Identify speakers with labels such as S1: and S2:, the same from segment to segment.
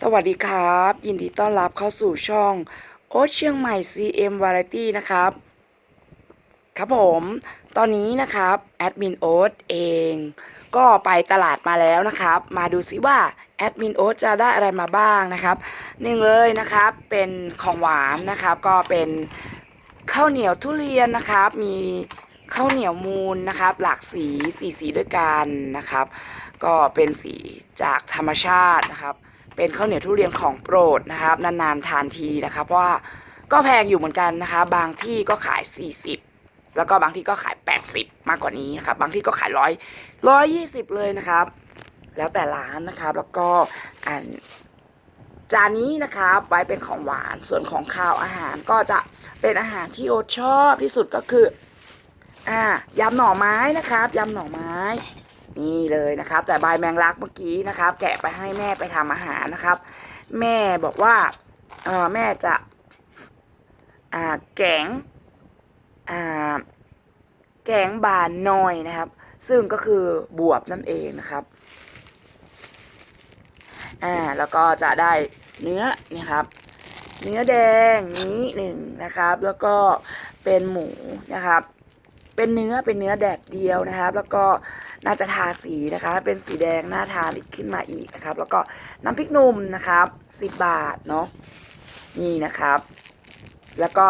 S1: สวัสดีครับ ยินดีต้อนรับเข้าสู่ช่อง โอ๊ตเชียงใหม่ CM Variety นะครับ ครับผม ตอนนี้นะครับแอดมินโอ๊ตเอง ก็ไปตลาดมาแล้วนะครับ มาดูซิว่าแอดมินโอ๊ตจะได้อะไรมาบ้างนะครับหนึ่งเลยนะครับเป็นของหวานนะครับ ก็เป็นข้าวเหนียวทุเรียนนะครับ มีข้าวเหนียวมูลนะครับ หลากสีสีสีด้วยกันนะครับ ก็เป็นสีจากธรรมชาตินะครับ เป็นข้าวเหนียวทุเรียนของโปรดนะครับ นานๆทานทีนะครับเพราะว่าก็แพงอยู่เหมือนกันนะคะ บางที่ก็ขาย 40 แล้วก็บางที่ก็ขาย 80 มากกว่านี้นะครับบางที่ก็ขายร้อยร้อยยี่สิบเลยนะครับ แล้วแต่ร้านนะครับ แล้วก็อันจานนี้นะครับไว้เป็นของหวานส่วนของข้าวอาหารก็จะเป็นอาหารที่โอชอบที่สุดก็คือ อ่ายำหน่อไม้นะครับยำหน่อไม้ นี่เลยนะครับ แต่ใบแมงลักเมื่อกี้นะครับ แกะไปให้แม่ไปทำอาหารนะครับ แม่บอกว่าเออแม่จะอ่าแกงอ่าแกงบานน้อยนะครับ ซึ่งก็คือบวบนั่นเองนะครับอ่าแล้วก็จะได้เนื้อนะครับ เนื้อแดงนี้หนึ่งนะครับ แล้วก็เป็นหมูนะครับ เป็นเนื้อเป็นเนื้อแดดเดียวนะครับ แล้วก็ น่าจะทาสีนะคะ เป็นสีแดงน่าทานอีกขึ้นมาอีกนะครับ แล้วก็น้ำพริกหนุ่มนะครับสิบบาทเนาะนี่นะครับ แล้วก็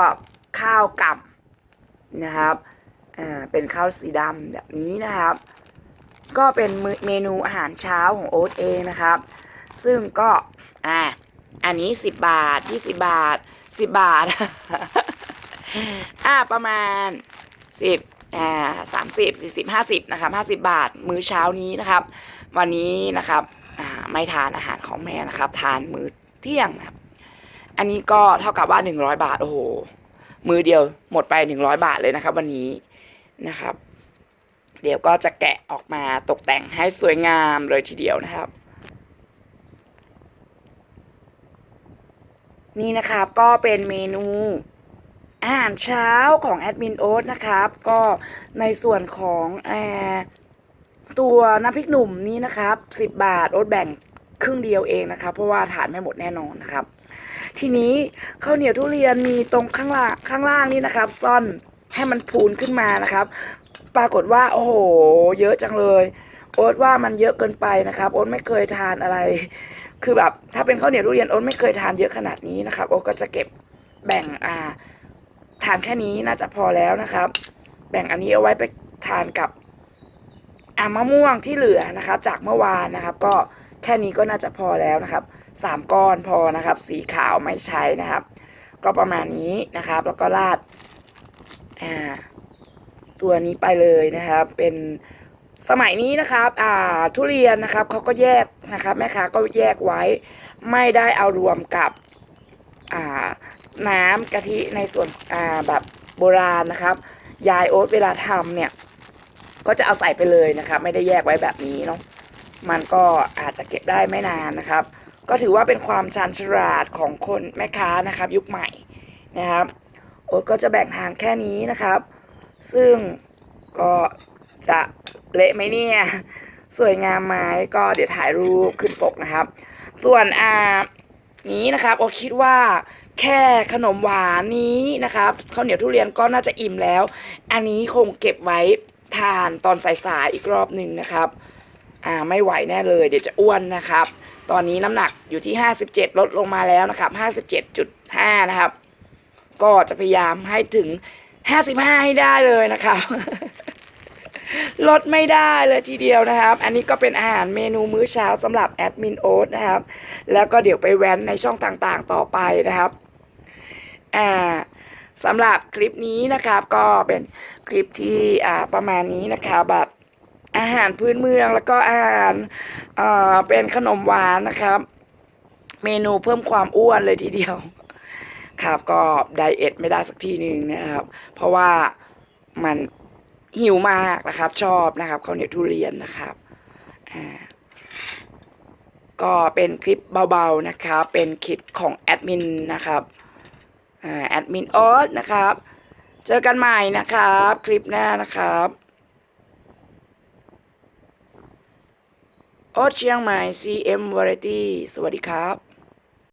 S1: ข้าวกล่ำนะครับอ่าเป็นข้าวสีดำแบบนี้นะครับ ก็เป็นเมนูอาหารเช้าของโอ๊ตเองนะครับ ซึ่งก็อ่าอันนี้สิบบาทยี่สิบบาทสิบบาท อ่าประมาณสิบ อ่าสามสิบสี่สิบห้าสิบนะครับห้าสิบบาท มื้อเช้านี้นะครับ วันนี้นะครับอ่าไม่ทานอาหารของแม่นะครับ ทานมื้อเที่ยงนะครับ อันนี้ก็เท่ากับว่าหนึ่งร้อยบาทโอ้โหมือเดียวหมดไปหนึ่งร้อยบาทเลยนะครับ วันนี้นะครับ เดี๋ยวก็จะแกะออกมาตกแต่งให้สวยงามเลยทีเดียวนะครับ นี่นะครับก็เป็นเมนู อาหารเช้าของแอดมินโอ๊ตนะครับ ก็ในส่วนของแอตัวน้ำพริกหนุ่มนี้นะครับ10บาทโอ๊ตแบ่งครึ่งเดียวเองนะครับ เพราะว่าทานไม่หมดแน่นอนนะครับ ทีนี้ข้าวเหนียวทุเรียนมีตรงข้างล่างข้างล่างนี่นะครับ ซ่อนให้มันพูนขึ้นมานะครับ ปรากฏว่า โอ้โห เยอะจังเลย โอ๊ตว่ามันเยอะเกินไปนะครับ โอ๊ตไม่เคยทานอะไร คือแบบถ้าเป็นข้าวเหนียวทุเรียนโอ๊ตไม่เคยทานเยอะขนาดนี้นะครับ โอ๊ตก็จะเก็บแบ่งอ่า ทานแค่นี้น่าจะพอแล้วนะครับ แบ่งอันนี้เอาไว้ไปทานกับอามะม่วงที่เหลือนะครับ จากเมื่อวานนะครับ ก็แค่นี้ก็น่าจะพอแล้วนะครับสามก้อนพอนะครับ สีขาวไม่ใช้นะครับ ก็ประมาณนี้นะครับ แล้วก็ราดอ่าตัวนี้ไปเลยนะครับ เป็นสมัยนี้นะครับ อ่า ทุเรียนนะครับเขาก็แยกนะครับ แม่ค้าก็แยกไว้ ไม่ได้เอารวมกับ อ่า น้ำกะทิในส่วนอ่าแบบโบราณนะครับ ยายโอ๊ตเวลาทำเนี่ย ก็จะเอาใส่ไปเลยนะครับ ไม่ได้แยกไว้แบบนี้เนาะมันก็อาจจะเก็บได้ไม่นานนะครับ ก็ถือว่าเป็นความชันฉลาดของคนแม่ค้านะครับ ยุคใหม่นะครับโอ๊ตก็จะแบ่งทานแค่นี้นะครับ ซึ่งก็จะเละไหมเนี่ยสวยงามไหมก็เดี๋ยวถ่ายรูปขึ้นปกนะครับ ส่วนอ่า นี้นะครับโอคิดว่าแค่ขนมหวานนี้นะครับข้าวเหนียวทุเรียนก็น่าจะอิ่มแล้ว อันนี้คงเก็บไว้ทานตอนสายๆอีกรอบหนึ่งนะครับอ่าไม่ไหวแน่เลย เดี๋ยวจะอ้วนนะครับ ตอนนี้น้ำหนักอยู่ที่ 57 ลดลงมาแล้วนะครับ 57.5 นะครับ ก็จะพยายามให้ถึง 55 ให้ได้เลยนะครับ ลดไม่ได้เลยทีเดียวนะครับ อันนี้ก็เป็นอาหารเมนูมื้อเช้าสำหรับแอดมินโอ๊ตนะครับ แล้วก็เดี๋ยวไปแว้นในช่องต่างๆต่อไปนะครับ อ่าสำหรับคลิปนี้นะครับ ก็เป็นคลิปที่อ่าประมาณนี้นะคะแบบอาหารพื้นเมืองแล้วก็อาหารอ่าเป็นขนมหวานนะครับ เมนูเพิ่มความอ้วนเลยทีเดียวครับก็ไดเอทไม่ได้สักทีหนึ่งนะครับ เพราะว่ามัน หิวมากนะครับ ชอบนะครับข้าวเหนียวทุเรียนนะครับอ่าก็เป็นคลิปเบาๆนะครับ เป็นคลิปของแอดมินนะครับอ่าแอดมินออสนะครับ เจอกันใหม่นะครับ คลิปหน้านะครับออสเชียงใหม่ CM Variety สวัสดีครับ